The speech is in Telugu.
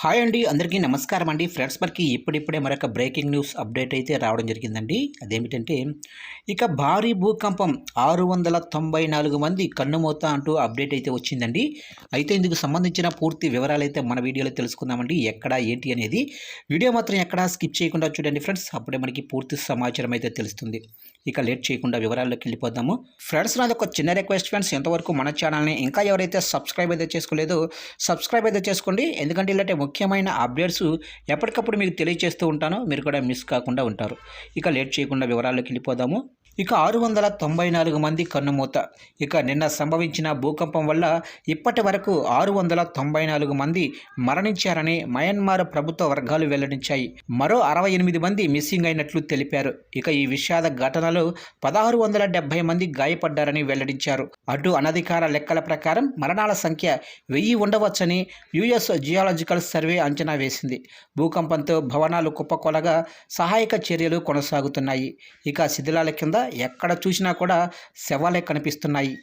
హాయ్ అండి అందరికీ నమస్కారం అండి. ఫ్రెండ్స్ మనకి ఇప్పుడిప్పుడే మరొక బ్రేకింగ్ న్యూస్ అప్డేట్ అయితే రావడం జరిగిందండి. అదేమిటంటే ఇక భారీ భూకంపం ఆరు వందల తొంభై నాలుగు మంది కన్నుమూత అంటూ అప్డేట్ అయితే వచ్చిందండి. అయితే ఇందుకు సంబంధించిన పూర్తి వివరాలు అయితే మన వీడియోలో తెలుసుకుందామండి. ఎక్కడ ఏంటి అనేది వీడియో మాత్రం ఎక్కడ స్కిప్ చేయకుండా చూడండి ఫ్రెండ్స్. అప్పుడే మనకి పూర్తి సమాచారం అయితే తెలుస్తుంది. ఇక లేట్ చేయకుండా వివరాల్లోకి వెళ్ళిపోదాము. ఫ్రెండ్స్ నాది ఒక చిన్న రిక్వెస్ట్ ఫ్రెండ్స్. ఎంతవరకు మన ఛానల్ని ఇంకా ఎవరైతే సబ్స్క్రైబ్ అయితే చేసుకోలేదో సబ్స్క్రైబ్ అయితే చేసుకోండి. ఎందుకంటే ఇలాంటి ముఖ్యమైన అప్డేట్స్ ఎప్పటికప్పుడు మీకు తెలియజేస్తూ ఉంటాను. మీరు కూడా మిస్ కాకుండా ఉంటారు. ఇక లేట్ చేయకుండా వివరాల్లోకి వెళ్ళిపోదాము. ఇక ఆరు వందల తొంభై నాలుగు మంది కన్నుమూత. ఇక నిన్న సంభవించిన భూకంపం వల్ల ఇప్పటి వరకు ఆరు వందల తొంభై నాలుగు మంది మరణించారని మయన్మార్ ప్రభుత్వ వర్గాలు వెల్లడించాయి. మరో అరవై ఎనిమిది మంది మిస్సింగ్ అయినట్లు తెలిపారు. ఇక ఈ విషాద ఘటనలో పదహారు వందల డెబ్బై మంది గాయపడ్డారని వెల్లడించారు. అటు అనధికార లెక్కల ప్రకారం మరణాల సంఖ్య వెయ్యి ఉండవచ్చని యుఎస్ జియాలజికల్ సర్వే అంచనా వేసింది. భూకంపంతో భవనాలు కుప్పకొలగా సహాయక చర్యలు కొనసాగుతున్నాయి. ఇక శిథిలాల కింద ఎక్కడ చూసినా కూడా శవాలే కనిపిస్తున్నాయి.